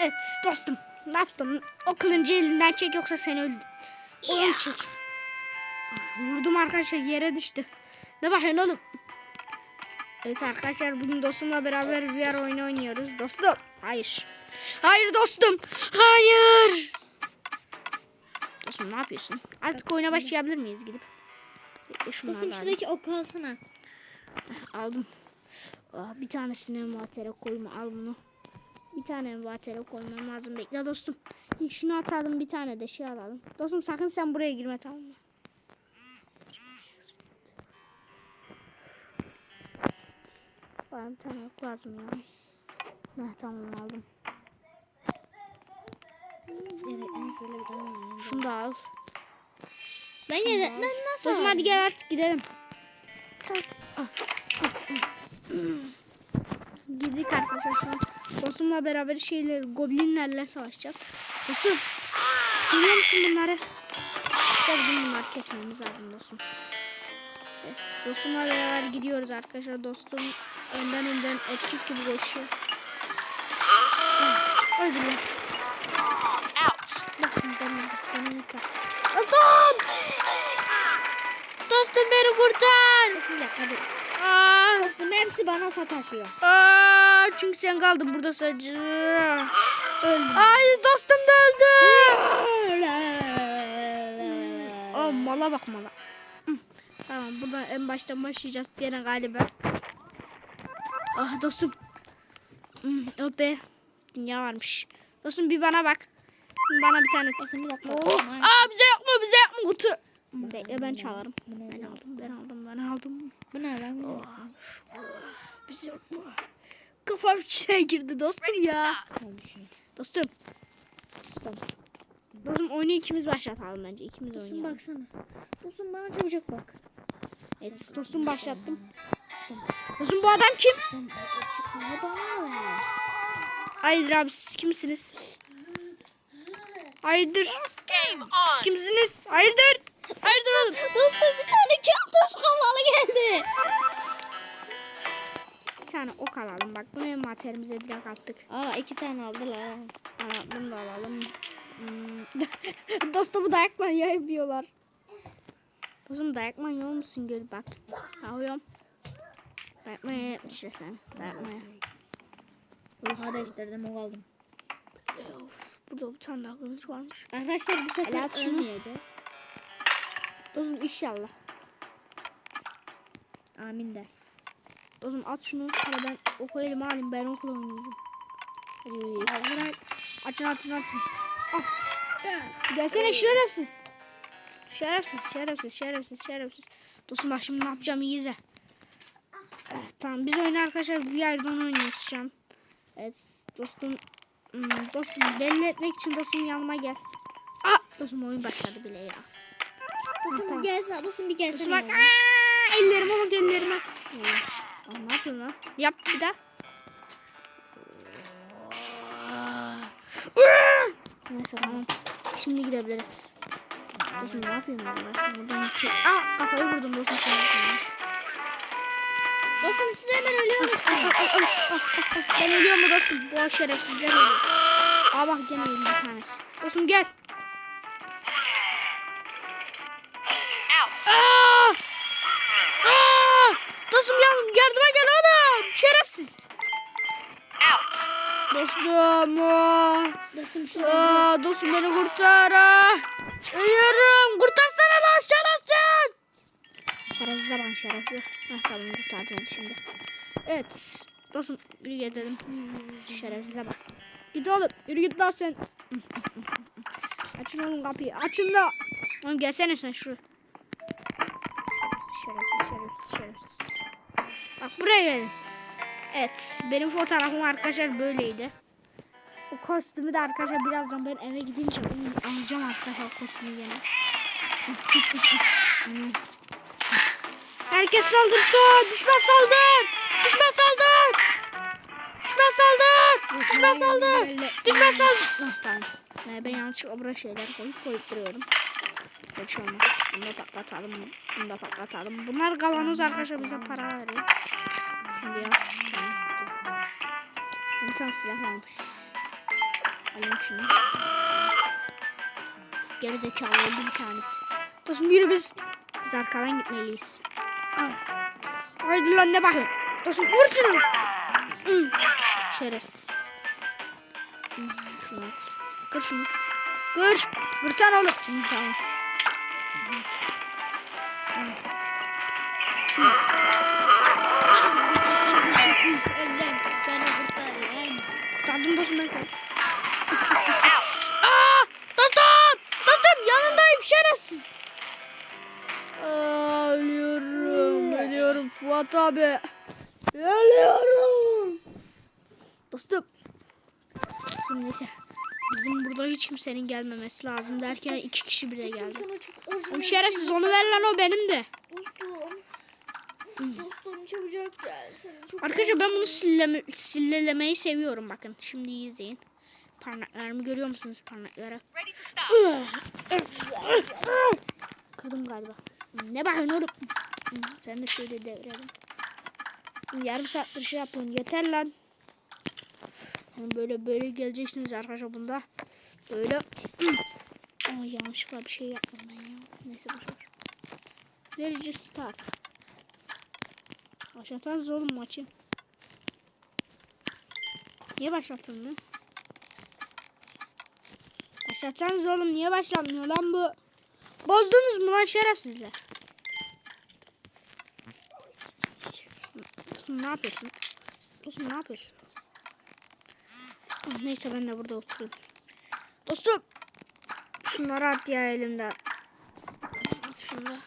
Evet dostum. Ne yaptın? O kılıncı elinden çek yoksa seni öldür. Oğlum çek. Ah, Vurdum arkadaşlar yere düştü. Ne bakıyorsun oğlum? Evet arkadaşlar bugün dostumla beraber VR oyunu oynuyoruz. Dostum. Hayır. Hayır dostum. Hayır. Dostum ne yapıyorsun? Artık oyuna başlayabilir miyiz gidip? Dostum da şuradaki oku alsana. Aldım. Ah, bir tanesini envantere koyma. Al bunu. Bir tane envantere koymam lazım. Bekle dostum. İlk şunu atalım. Bir tane de şey alalım. Dostum sakın sen buraya girme tamam mı? Bana bir tane ok lazım ya. Heh, tamam aldım. Şunu da al. Ben yedek ben nasıl Dostum hadi gel artık gidelim. Girdik arkadaşlar şu an. Dostumla beraber şeyler goblinlerle savaşacağız. Dostum görüyor musun bunları? İşte bizim bunları kesmemiz lazım dostum. Evet, dostumla beraber gidiyoruz arkadaşlar. Dostum önden önden erkek gibi koşuyor. Öldürüyor. Dostum beni, beni. Dostum! Dostum beni kurtar. Dostum bir dakika dur. Aa, Dostum hepsi bana sataşıyor. aa, çünkü sen kaldın burada sadece. Öldüm. Ay dostum da öldü. Aa, mala bak mala. Tamam buradan en baştan başlayacağız gene galiba. Ah dostum. Yok be. Dünya varmış. Dostum bir bana bak. Bana bir tane. Dostum bir dakika. Oh. Aa bize mu bize mu kutu? Bekle ben çalarım. Ben aldım ben aldım ben aldım. Bu ne lan? Yok mu? Kafam içine girdi dostum ya. Dostum. Dostum. Dostum oyunu ikimiz başlatalım bence. İkimiz Dostum oynayalım. baksana. Dostum bana çabucak bak. Evet dostum başlattım. Dostum bu adam kim? Dostum. Hayırdır abi siz kimsiniz? Hayırdır? Siz kimsiniz? Hayırdır? Hayırdır oğlum? Dostum bir tane keltoş kafalı geldi. Bir tane ok alalım bak. Bunu envanterimize direkt attık. Aa iki tane aldı lan. Aa, bunu da alalım. Hmm. Dostumu dayak manyağı yapıyorlar. Dostum dayak manyağı musun gör bak. Alıyorum. Dayak manyağı yapmışlar sen. Dayak manyağı. Oha değiştirdim o aldım. Of, burada bir tane daha kılıç varmış. Arkadaşlar bu sefer ölmeyeceğiz. Dostum inşallah. Amin de. Dostum at şunu. Hadi ben oku elime alayım. Ben okula oynayacağım. Hadi bırak. Açın açın açın. Ah. Gelsene şerefsiz. Şerefsiz şerefsiz şerefsiz şerefsiz. Dostum bak şimdi ne yapacağım iyi izle. Evet, tamam biz oyunu arkadaşlar VR'dan oynuyoruz şu an. Evet dostum. Hmm, dostum belli etmek için dostum yanıma gel. Ah dostum oyun başladı bile ya. Dostum tamam. bir gelsene. Dostum bir Dostum gelsene. bak aa, ellerime bak ellerime. Aa, ne yapıyorsun lan? Yap bir daha. Neyse tamam. Şimdi gidebiliriz. Dostum ne yapıyorsun burada? Buradan çek. Aa kafayı vurdum dostum sana. Dostum siz hemen ölüyorsunuz. Ben ölüyorum dostum? Bu şerefsizler ölüyor. Aa bak gene öldü bir tanesi. Dostum gel. Dostum. aa. Dostum şunu Aa, dostum beni kurtar. Ölüyorum. Kurtarsana lan şerefsiz. Şerefsiz lan şerefsiz. Heh, tamam kurtardım şimdi. Evet. Dostum yürü gidelim. Şerefsize bak. Git oğlum. Yürü git lan sen. Açın oğlum kapıyı. Açın da. Oğlum gelsene sen şu. Şerefsiz şerefsiz şerefsiz. Bak buraya gelin. Evet. Benim fotoğrafım arkadaşlar böyleydi. O kostümü de arkadaşlar birazdan ben eve gidince alacağım arkadaşlar kostümü yine. Herkes saldırsın. Düşman saldır. Düşman saldır. Düşman saldır. Düşman saldır. Düşman saldır. Tamam. Ee, ben yanlışlıkla buraya şeyler koyup koyup duruyorum. Hiç olmaz. Bunu da patlatalım. Bunu da patlatalım. Bunlar kavanoz arkadaşlar bize para veriyor. Şimdi yaz. Bir tane silah varmış. Alayım şunu. Geri zekalı öldü bir tanesi. Dostum yürü biz. Biz arkadan gitmeliyiz. Al. Haydi lan ne bakıyorsun? Dostum vur şunu. Hı. Şerefsiz. Hı. Kır şunu. Kır. Vursana oğlum. Hı, Tamam. Öldüm. Seni. Aa, dostum! Dostum yanındayım şerefsiz. Aa, ölüyorum. Ölüyorum Fuat abi. Ölüyorum. Dostum. Dostum neyse. Bizim burada hiç kimsenin gelmemesi lazım derken iki kişi bile geldi. Sana çok özür Oğlum şerefsiz onu ver lan o benim de. Dostum. Dostum çabucak gel. Seni çok Arkadaşlar ben bunu silleme, sillelemeyi seviyorum bakın. Şimdi izleyin. Parmaklarımı görüyor musunuz parmakları? Kırdım galiba. Ne bakıyorsun oğlum? Sen de şöyle devrelim. Yarım saattir şey yapıyorum. Yeter lan. Böyle böyle geleceksiniz arkadaşlar bunda. Böyle. Aa yanlışlıkla bir şey yaptım ben ya. Neyse boşver. Verici start. Başlatanız oğlum maçı. Niye başlattın lan? Başlatsanız oğlum niye başlatmıyor lan bu? Bozdunuz mu lan şerefsizler? Dostum ne yapıyorsun? Dostum ne yapıyorsun? Ah, neyse ben de burada oturayım. Dostum! Şunları at ya elimden. At şunları.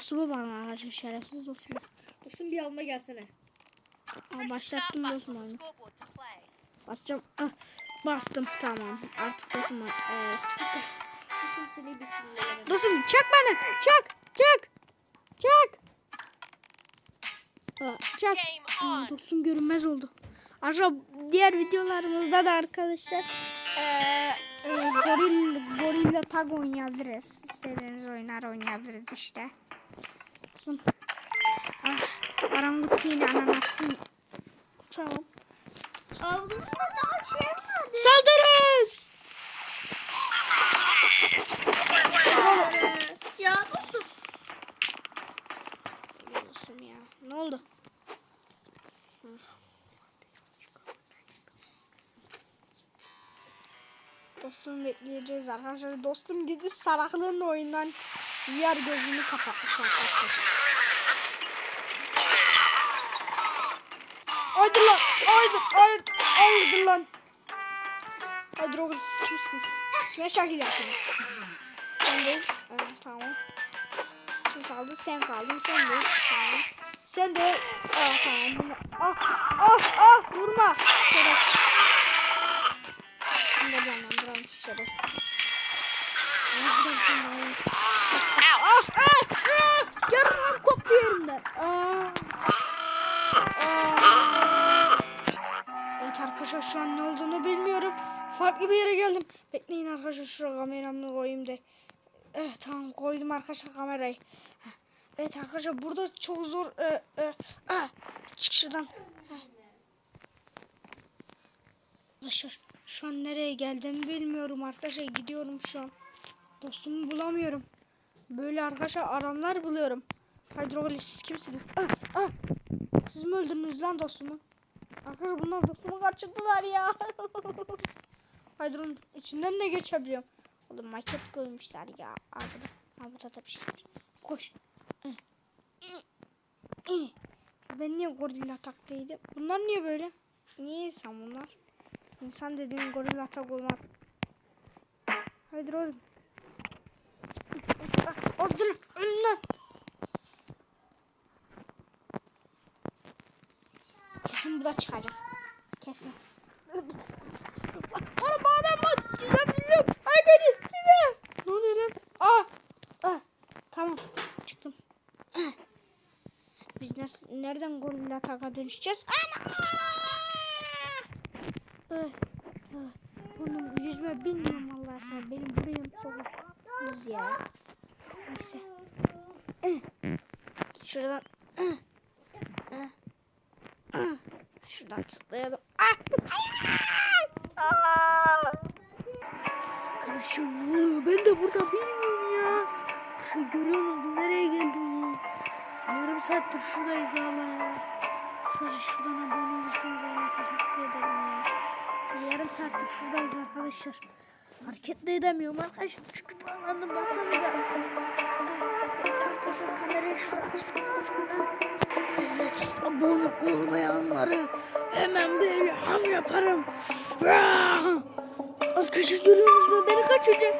Dostumu bana arkadaşlar şerefsiz dostum. Dostum bir alma gelsene. Aa, başlattım dostum play. Basacağım. Ah, bastım tamam. Artık dostum. Evet. Dostum seni bir sinirlenelim. Dostum çak bana. Çak. Çak. Çak. Aa, çak. Aa, on. dostum görünmez oldu. Arkadaşlar diğer videolarımızda da arkadaşlar eee e, gorilla tag oynayabiliriz. İstediğiniz oyunlar oynayabiliriz işte. Ah, karanlık yine ananasın. Dostum ben daha şey yapmadım. Saldırın. Ya dostum. Ne oldu? Dostum bekleyeceğiz arkadaşlar. Dostum gidip salaklığın oyundan diğer gözünü kapatmış arkadaşlar. Haydi lan. Haydi. Haydi. Haydi lan. Haydi oğlum siz kimsiniz? Kime şekil yaptınız? Sen değil. Evet, tamam. Kim kaldı? Sen kaldın. Sen de. Tamam. Sen de. Aa tamam. Ah ah ah vurma. Şeref. Bunu da canlandıralım şeref. Yarım koptu yerimden. Evet arkadaşlar şu an ne olduğunu bilmiyorum. Farklı bir yere geldim. Bekleyin arkadaşlar şuraya kameramı koyayım da. Evet tamam koydum arkadaşlar kamerayı. Evet arkadaşlar burada çok zor. E, e. Arkadaşlar şu an nereye geldim bilmiyorum arkadaşlar gidiyorum şu an. Dostumu bulamıyorum. Böyle arkadaşlar aramlar buluyorum. Hydrolis siz kimsiniz? Ah, ah. Siz mi öldürdünüz lan dostumu? Arkadaşlar bunlar dostumu kaçırdılar ya. Hydro'nun içinden de geçebiliyorum. Oğlum maket koymuşlar ya. Abi, abi da bir şey var. Koş. Ben niye gorilla taktıydım? Bunlar niye böyle? Niye insan bunlar? İnsan dediğin gorilla tak olmaz. Haydi oğlum. Ordur önünden. Kesin bu da çıkacak. Kesin. Oğlum adam var. Güzel biliyorum. Ay beni. Size. Ne oluyor lan? Aa. Ah. Tamam. Çıktım. Ah. Biz nasıl, nereden gorilla taka dönüşeceğiz? Ana! Ah. Bunun yüzme bilmiyorum Allah aşkına. Benim burayım çok düz ya. Neyse. Şuradan. Şuradan tıklayalım. Ah! Arkadaşlar ne oluyor? Ben de burada bilmiyorum ya. Şu görüyor musunuz nereye geldim ya? Yarım saattir şuradayız Allah ya. Şuradan abone olursanız Allah teşekkür ederim ya. Yarım saattir şuradayız arkadaşlar. Hareket de edemiyorum arkadaşlar. Çünkü bağlandım baksanıza. Arkadaşlar kamerayı şuraya. Evet abone olmayanları hemen böyle ham yaparım. Arkadaşlar görüyor musunuz? Beni kaçıracak.